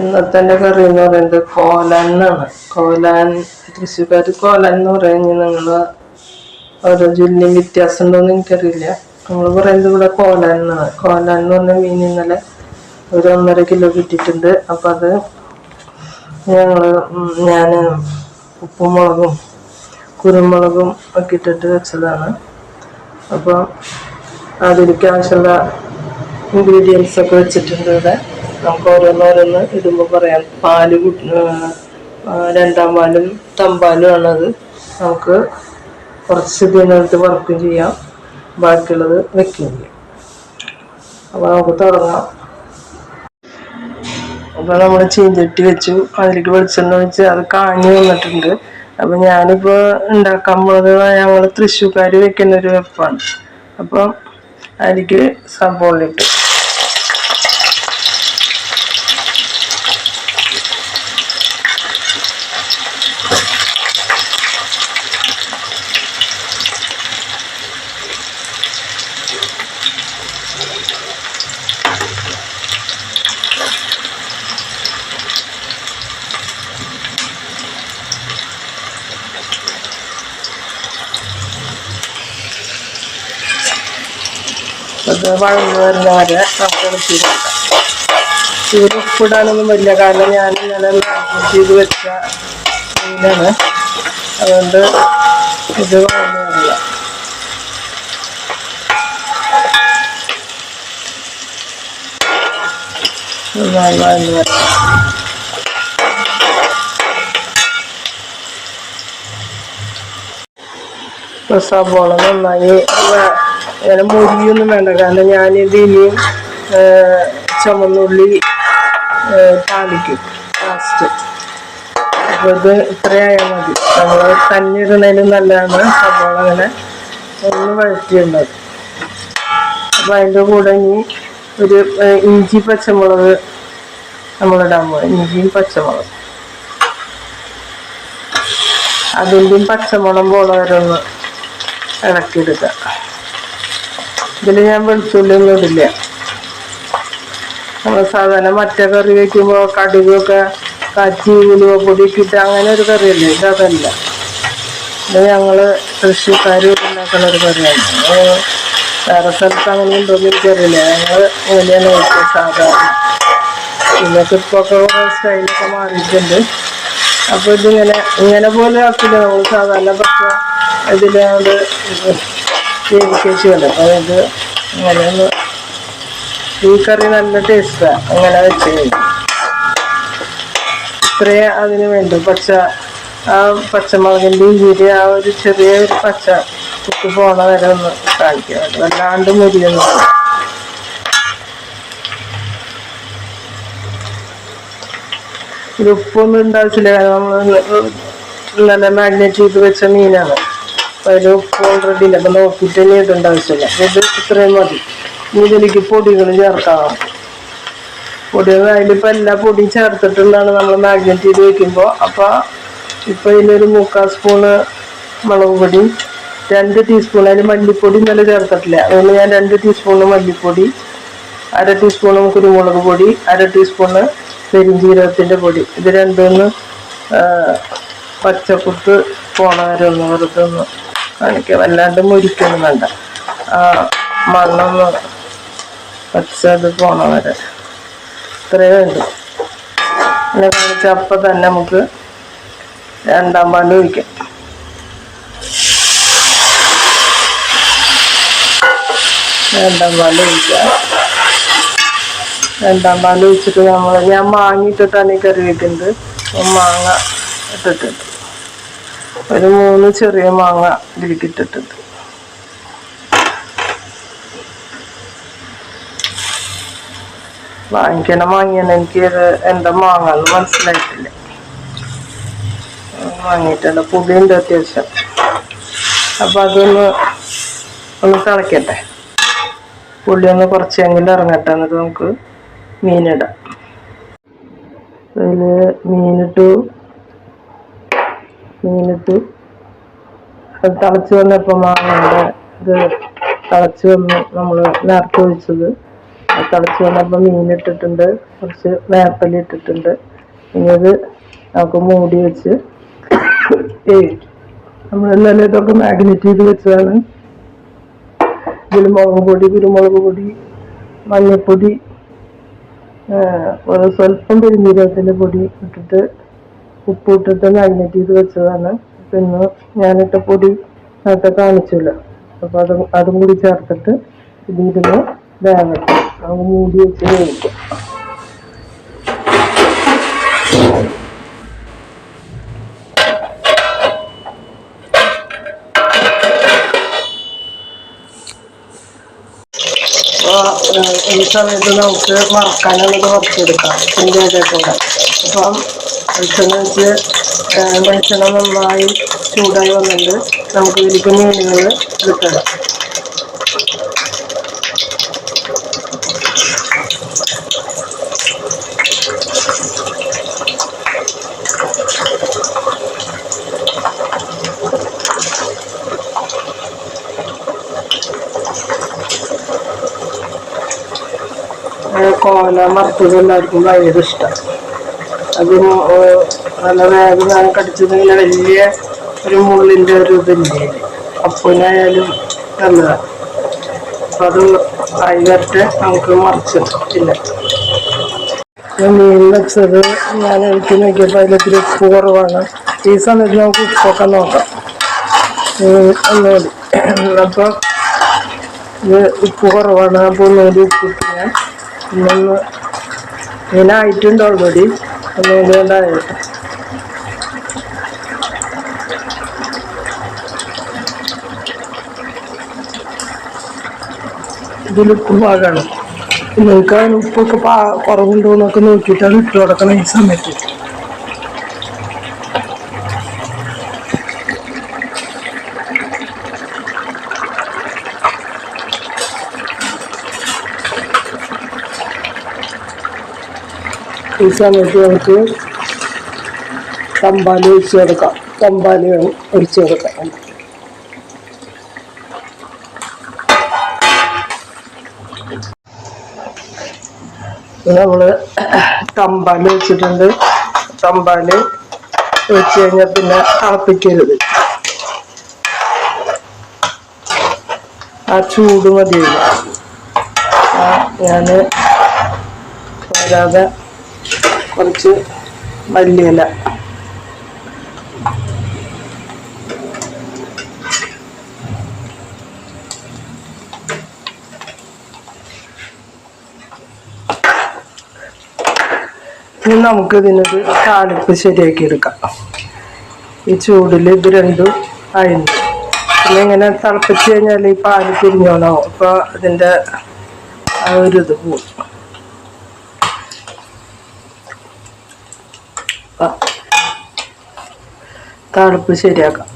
ഇന്നത്തെ കറി എന്ന് പറയുന്നത് കോലാൻ എന്നാണ്. കോലാൻ തൃശ്ശൂർക്കാർ കോലാൻ എന്ന് പറയുന്നത് നിങ്ങൾ ഓരോ ജില്ലയും വ്യത്യാസം ഉണ്ടോയെന്ന് എനിക്കറിയില്ല. നമ്മൾ പറയുന്നത് ഇവിടെ കോലാൻ എന്നാണ്. കോലാൻ എന്ന് പറഞ്ഞ മീൻ ഇന്നലെ ഒരു ഒന്നര കിലോ കിട്ടിയിട്ടുണ്ട്. അപ്പം അത് ഞങ്ങൾ ഞാൻ ഉപ്പും മുളകും കുരുമുളകും ഒക്കെ ഇട്ടിട്ട് വെച്ചതാണ്. അപ്പോൾ അതിലേക്ക് ആവശ്യമുള്ള ഇൻഗ്രീഡിയൻസ് ഒക്കെ വെച്ചിട്ടുണ്ട് ഇവിടെ. നമുക്ക് ഓരോന്നോരോന്ന് ഇടുമ്പോൾ പറയാം. പാൽ രണ്ടാം പാലും തമ്പാലും ആണത്. നമുക്ക് കുറച്ച് ഇതിനകത്ത് വർക്കും ചെയ്യാം. ബാക്കിയുള്ളത് വെക്കുകയും ചെയ്യാം. അപ്പോൾ നമുക്ക് തുടങ്ങാം. അപ്പോൾ നമ്മൾ ചീഞ്ചട്ടി വെച്ചു. അതിലേക്ക് വെളിച്ചെണ്ണ വെച്ച് അത് കാഞ്ഞു വന്നിട്ടുണ്ട്. അപ്പം ഞാനിപ്പോൾ ഉണ്ടാക്കാൻ പോകുന്നത് ഞങ്ങൾ തൃശ്ശൂർക്കാർ വെക്കുന്ന ഒരു വെപ്പാണ്. അപ്പം അതിലേക്ക് സബോള അത് വഴന്ന് വരുന്ന വരെ നമുക്ക് ഇളക്കി കൊടുക്കാം ഉപ്പിടാനൊന്നും വലിയ കാരണം ഞാൻ മാഗ്നേറ്റ് ചെയ്ത് വെച്ച മീനാണ്. അതുകൊണ്ട് ഇത് വളർന്നു വരില്ല നന്നായി നന്നായി ഇങ്ങനെ മുരിയൊന്നും വേണ്ട. കാരണം ഞാനിത് ഇനിയും ചുമന്നുള്ളി താളിക്കും. ലാസ്റ്റ് അപ്പൊ ഇത് ഇത്രയായാൽ മതി. നമ്മൾ തന്നിടുന്നതിലും നല്ലതാണ്. സബോള അങ്ങനെ ഒന്ന് വഴറ്റിയുള്ളത് അപ്പൊ അതിന്റെ കൂടെ ഇനി ഒരു ഇഞ്ചി പച്ചമുളക് നമ്മളിടാൻ പോകും ഇഞ്ചിയും പച്ചമുളക്. അതിന്റെയും പച്ചമുളകും പോലെ വരെ ഒന്ന് ഇളക്കിയെടുക്കുക ഇതിൽ ഞാൻ വെളുത്തുള്ളി ഒന്നും ഇടില്ല. നമ്മൾ സാധാരണ മറ്റേ കറി വയ്ക്കുമ്പോൾ കടുകൊക്കെ കാച്ചി ഉലുവ പൊടിക്കിട്ട് അങ്ങനെ ഒരു കറിയല്ലേ? ഇതല്ല ഇത് ഞങ്ങൾ കൃഷിക്കാർ ഉണ്ടാക്കുന്ന ഒരു കറിയാണ്. വേറെ സ്ഥലത്ത് അങ്ങനെ ഉണ്ടോന്ന് എനിക്കറിയില്ല. ഞങ്ങൾ ഇങ്ങനെയാണ് വെക്കുക സാധാരണ. ഇതൊക്കെ ഇപ്പോൾ സ്റ്റൈലൊക്കെ മാറിയിട്ടുണ്ട്. അപ്പോൾ ഇതിങ്ങനെ ഇങ്ങനെ പോലെ ആക്കില്ല. നമ്മൾ സാധാരണ പക്ഷേ ഇതിലാണ്ട് വേവിക്കേച്ചുണ്ട് അപ്പോൾ ഇത് അങ്ങനെ ഒന്ന് ഈ കറി നല്ല ടേസ്റ്റാണ് അങ്ങനെ വെച്ച് ഇത്രേ അതിന് വേണ്ടു. പച്ച ആ പച്ചമുളകിന്റെ ഇഞ്ചിരി ആ ഒരു ചെറിയ ഒരു പച്ച കുത്തി പോണ വരെ ഒന്ന് കാണിക്കുക വല്ലാണ്ട് മുരിയൊന്നും. വേണ്ട. ഇത് ഉപ്പൊന്നും ഉണ്ടാവശ്യമില്ല. കാരണം നമ്മൾ നല്ല മാഗ്നേറ്റ് ചെയ്ത് വെച്ച മീനാണ്. ഉപ്പ് ഓൾറെഡി ഇല്ല. നോക്കിയിട്ട് ഇനി ഇടേണ്ട ആവശ്യമില്ല. ഇത് ഇത്രയും മതി. ഇനി ഇതിലേക്ക് പൊടികൾ ചേർക്കാം. പൊടികൾ അതിലിപ്പോൾ എല്ലാ പൊടിയും ചേർത്തിട്ടുള്ളതാണ് നമ്മൾ മാഗ്നറ്റ് ചെയ്ത് വെക്കുമ്പോൾ അപ്പോൾ ഇപ്പോൾ ഇതിലൊരു മുക്കാൽ സ്പൂണ് മുളക് പൊടി രണ്ട് ടീസ്പൂൺ അതിൽ മല്ലിപ്പൊടി ഇന്നലെ ചേർത്തിട്ടില്ല. അതുകൊണ്ട് ഞാൻ രണ്ട് ടീസ്പൂണ് മല്ലിപ്പൊടി അര ടീസ്പൂണ് കുരുമുളക് പൊടി അര ടീസ്പൂണ് പെരിഞ്ജീരകത്തിന്റെ പൊടി. ഇത് രണ്ടൊന്ന് പച്ചക്കുത്ത് പോണവരൊന്ന് വെറുതെ ഒന്ന് കാണിക്കുക വല്ലാണ്ട് മുരിക്കൊന്നും വേണ്ട. ആ മണ്ണൊന്ന് പച്ചത് പോണ വരെ ഇത്രയേ വേണ്ടു. പിന്നെ കാണിച്ച അപ്പം തന്നെ നമുക്ക് രണ്ടാം പാണ്ട് ഒഴിക്കാം. രണ്ടാം പാൽ ഒഴിക്കാം. രണ്ടാം പാൽ ഒഴിച്ചിട്ട് നമ്മൾ ഞാൻ മാങ്ങ ഇട്ടിട്ടാണ് ഈ കറി വെക്കുന്നത്. മാങ്ങ ഇട്ടിട്ടുണ്ട്. ഒരു മൂന്ന് ചെറിയ മാങ്ങ ഇതിലേക്കിട്ടിട്ടത് വാങ്ങിക്കണം വാങ്ങിയാണ് എനിക്ക് ഇത് എന്താ മാങ്ങ എന്ന് മനസ്സിലായിട്ടില്ല. വാങ്ങിയിട്ടുണ്ട്. പുളിയുണ്ട് അത്യാവശ്യം. അപ്പം അതൊന്ന് ഒന്ന് തിളക്കട്ടെ. പുളി ഒന്ന് കുറച്ചെങ്കിലും ഇറങ്ങട്ടെ. എന്നിട്ട് നമുക്ക് മീനിടാം. അതിൽ മീനിട്ടു. മീനിട്ടു അത് തിളച്ച് വന്നപ്പോൾ മാങ്ങയുടെ ഇത് തിളച്ച് വന്ന് നമ്മൾ നേരത്തെ ഒഴിച്ചത്. തിളച്ച് വന്നപ്പോൾ മീൻ ഇട്ടിട്ടുണ്ട് കുറച്ച് വേപ്പല ഇട്ടിട്ടുണ്ട്. ഇനി അത് നമുക്ക് മൂടി വെച്ച് വേവിക്കും. നമ്മൾ ഇന്നലെ ഇതൊക്കെ മാഗ്നറ്റ് ചെയ്ത് വെച്ചതാണ്. കുരുമുളക് മുളക് പൊടി കുരുമുളക് പൊടി മഞ്ഞൾപ്പൊടി ഒരു സ്വല്പം പെരുംജീരകത്തിന്റെ പൊടി ഇട്ടിട്ട് ഉപ്പ് ഇട്ടിട്ട് മാഗ്നറ്റ് ചെയ്ത് വെച്ചതാണ്. പിന്നെ ഞാനിട്ട പൊടി നേരത്തെ കാണിച്ചില്ല. അപ്പോൾ അത് അതും കൂടി ചേർത്തിട്ട് ഇതിരുന്ന് വേവട്ടെ. അത് മൂടി വെച്ച് കഴിക്കും ഈ സമയത്ത് നമുക്ക് മറക്കാനുള്ളത് കുറച്ചെടുക്കാം. ഇതിന്റെ കൂടെ. അപ്പം വെളിച്ചെണ്ണ വെച്ച് വെളിച്ചെണ്ണ നന്നായി ചൂടായി വന്നിട്ട് നമുക്ക് ഇതിലേക്ക് മീനുകൾ എടുക്കണം കോല മറുത്തത് എല്ലാവർക്കും ഭയങ്കര ഇഷ്ടം. അത് മു- ഏ, നല്ല ഞാൻ കടിച്ചത് ഇങ്ങനെ വലിയ ഒരു മുള്ളിന്റെ ഒരു ഇതില്ലേ? അപ്പനായാലും നല്ലതാണ് അപ്പം അത് ആയി നമുക്ക് മറിച്ചിട്ടില്ല മീൻ വെച്ചത് ഞാൻ എനിക്ക് നോക്കിയപ്പോൾ അതിലൊത്തിരി ഉപ്പ് കുറവാണ്. ഈ സമയത്ത് നമുക്ക് ഉപ്പൊക്കെ നോക്കാം. ഒന്നുകൂടി അപ്പോൾ ഇത് ഉപ്പ് കുറവാണ്. അപ്പോൾ ഒന്നുകൂടി ഉപ്പ് ഞാൻ. ഇങ്ങനെ ആയിട്ടുണ്ട് ഓൾറെഡി ഒന്നുകൂടി ഉണ്ടായത് ഇതിൽ ഉപ്പ് പാകാണ് നിങ്ങൾക്ക് അതിന് ഉപ്പൊക്കെ പാ കുറവുണ്ടോ എന്നൊക്കെ നോക്കിയിട്ടാണ് ഇട്ട് കൊടുക്കണം ഈ സമയത്ത്. ഈ സമയത്ത് നമുക്ക് തമ്പാലി ഒഴിച്ചു കൊടുക്കാം. തമ്പാലി ഒഴിച്ചു കൊടുക്കാം. നമ്മൾ തമ്പാൽ വെച്ചിട്ടുണ്ട് തമ്പാൽ വെച്ച് കഴിഞ്ഞാൽ പിന്നെ തിളപ്പിക്കരുത്. ആ ചൂട് മതിയില്ല. ഞാൻ വരാതെ കുറച്ച് മല്ലിയില ഇനി നമുക്ക് ഇതിനൊരു താളിപ്പ് ശരിയാക്കി എടുക്കാം. ഈ ചൂടിൽ ഇത് രണ്ടും ആയിരുന്നു പിന്നെ ഇങ്ങനെ തിളപ്പിച്ച് കഴിഞ്ഞാൽ ഈ പാൽ പിരിഞ്ഞോണോ അപ്പോൾ അതിന്റെ ആ ഒരു ഇത് പോകും താളിപ്പ് ശരിയാക്കാം.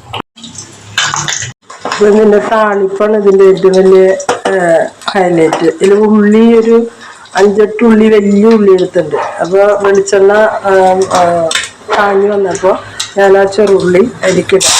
അപ്പൊ ഇതിന്റെ താളിപ്പാണ് ഇതിന്റെ ഏറ്റവും വലിയ ഹൈലൈറ്റ് ഇതിൽ ഉള്ളി ഒരു അഞ്ചെട്ട് ഉള്ളി വലിയ ഉള്ളി എടുത്തിട്ടുണ്ട്. അപ്പൊ വെളിച്ചെണ്ണ താങ്ങി വന്നപ്പോ ഞാൻ ആ ചെറുള്ളി അരിക്കിട്ടു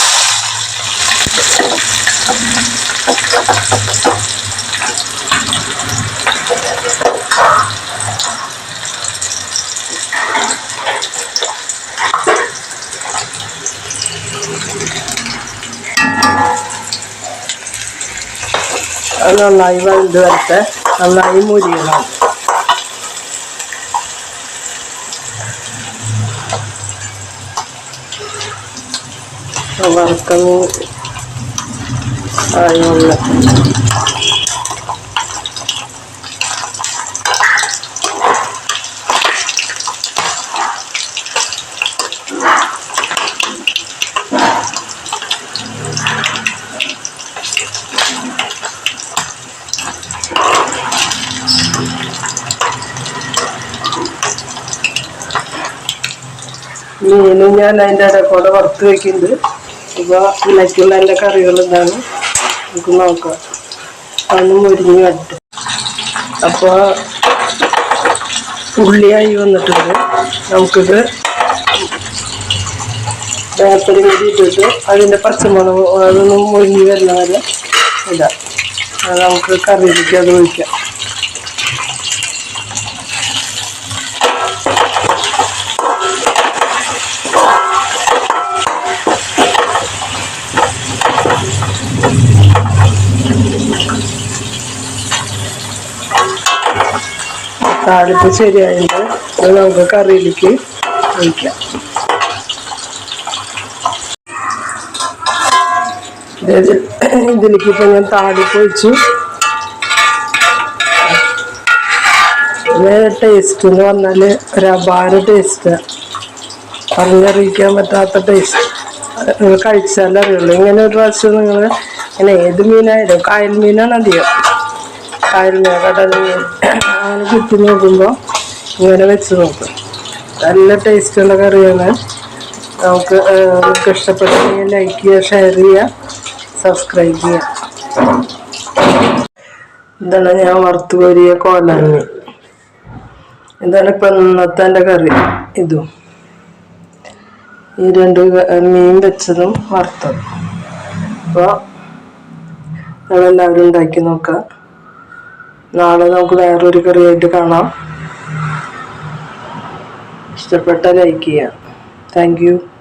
നന്നായി വലുത് വരട്ടെ. നന്നായി മുരിയണം. വറുക്കുന്ന ആയുള്ള മീനും ഞാൻ അതിന്റെ ഇടക്കൂടെ വറുത്ത് വെക്കുന്നുണ്ട്. ഇപ്പോൾ ഇന്നയ്ക്കുള്ള എന്റെ കറികൾ എന്താണ് നമുക്ക് നോക്കാം. അന്ന് മുരിഞ്ഞ് വരട്ടെ. അപ്പോൾ ഉള്ളിയായി വന്നിട്ടുണ്ട്. നമുക്കിത് വേപ്പരി കൂടി ഇട്ടിട്ട് അതിന്റെ പച്ചമുളക് അതൊന്നും മുരിഞ്ഞ് വരുന്ന വരെ ഇടാം നമുക്ക് കറിയിലേക്ക് അത് ഒഴിക്കാം. താളിപ്പ് ശരിയായിട്ട് അത് നമുക്ക് കറിയിലേക്ക് ഒഴിക്കാം. ഇത് ഇതിലേക്ക് ഇപ്പൊ ഞാൻ താളിപ്പ് ഒഴിച്ചു. ടേസ്റ്റ് എന്ന് പറഞ്ഞാൽ ഒരു അപാര ടേസ്റ്റ് പറഞ്ഞറിയിക്കാൻ പറ്റാത്ത ടേസ്റ്റ് നിങ്ങൾ കഴിച്ചാലേ അറിയുള്ളൂ. ഇങ്ങനെ ഒരു പ്രാവശ്യം നിങ്ങൾ ഇങ്ങനെ ഏത് മീനായാലും കായൽ മീനാണ് അധികം കടൽ മീൻ അങ്ങനെ കുത്തി നോക്കുമ്പോൾ ഇങ്ങനെ വെച്ച് നോക്കും. നല്ല ടേസ്റ്റുള്ള കറിയാണ്. നമുക്ക് നമുക്ക് ഇഷ്ടപ്പെട്ടെങ്കിൽ ലൈക്ക് ചെയ്യുക ഷെയർ ചെയ്യുക സബ്സ്ക്രൈബ് ചെയ്യുക. ഇതാണ് ഞാൻ വറുത്ത് കോരിയ കോലങ്ങി ഇതാണ് ഇപ്പം ഇന്നത്തെ എന്റെ കറി. ഇതും. ഈ രണ്ട് മീൻ വെച്ചതും വറുത്തതും. അപ്പോൾ നിങ്ങളെല്ലാവരും ഉണ്ടാക്കി നോക്കാം നാളെ നമുക്ക് വേറൊരു കറിയായിട്ട് കാണാം. ഇഷ്ടപ്പെട്ട ലൈക്ക് ചെയ്യാം. താങ്ക്